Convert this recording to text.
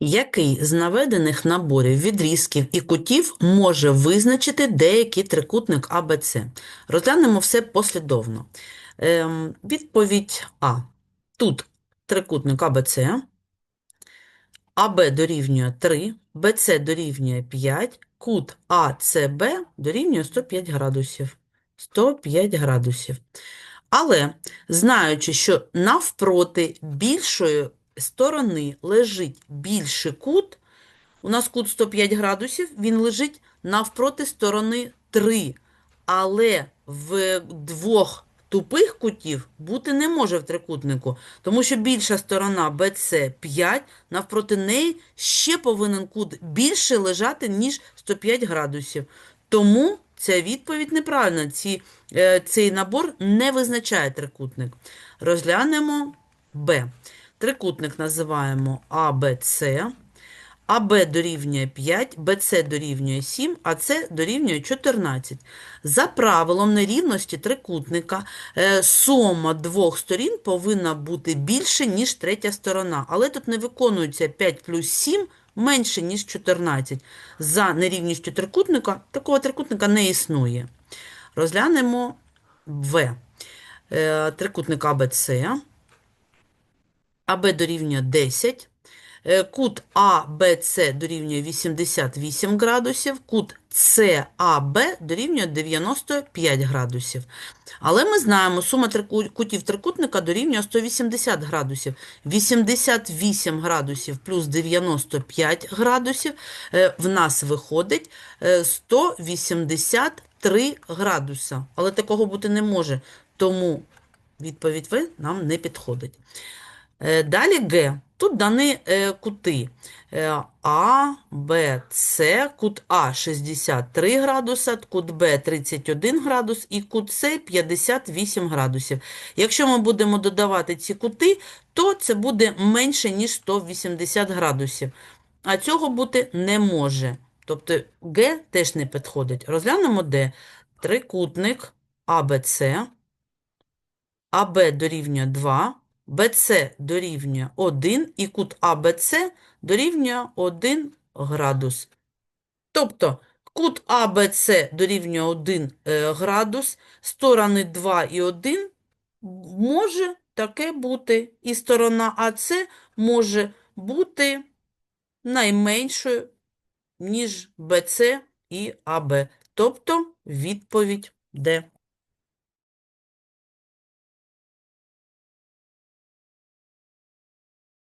Який з наведених наборів відрізків і кутів може визначити деякий трикутник АБЦ? Розглянемо все послідовно. Ем, відповідь А. Тут трикутник АБЦ, АБ дорівнює 3, БЦ дорівнює 5, кут АЦБ дорівнює 105 градусів. 105 градусів. Але, знаючи, що навпроти більшої сторони лежить більший кут, у нас кут 105 градусів, він лежить навпроти сторони 3. Але в двох тупих кутів бути не може в трикутнику, тому що більша сторона BC 5, навпроти неї ще повинен кут більше лежати, ніж 105 градусів. Тому ця відповідь неправильна. Ці, е, цей набор не визначає трикутник. Розглянемо Б. Трикутник називаємо АБЦ. АБ дорівнює 5, БЦ дорівнює 7, а С дорівнює 14. За правилом нерівності трикутника е, сума двох сторін повинна бути більше, ніж третя сторона. Але тут не виконується 5 плюс 7 менше, ніж 14. За нерівністю трикутника такого трикутника не існує. Розглянемо В. Е, Трикутник АБЦ. АБ дорівнює 10. Е, Кут АБЦ дорівнює 88 градусів, кут САБ дорівнює 95 градусів. Але ми знаємо, сума кутів трикутника дорівнює 180 градусів. 88 градусів плюс 95 градусів е, в нас виходить е, 183 градуса. Але такого бути не може, тому відповідь В нам не підходить. Е, Далі Г. Тут дані е, кути Е, А, Б, С, кут А 63 градуса, кут Б 31 градус і кут С 58 градусів. Якщо ми будемо додавати ці кути, то це буде менше, ніж 180 градусів. А цього бути не може. Тобто Г теж не підходить. Розглянемо Д. Трикутник АБЦ. АБ дорівнює 2, БЦ дорівнює 1 і кут АБЦ дорівнює 1 градус. Тобто кут АБЦ дорівнює 1 е, градус, сторони 2 і 1 може таке бути, і сторона АЦ може бути найменшою, ніж БЦ і АБ. Тобто відповідь Д.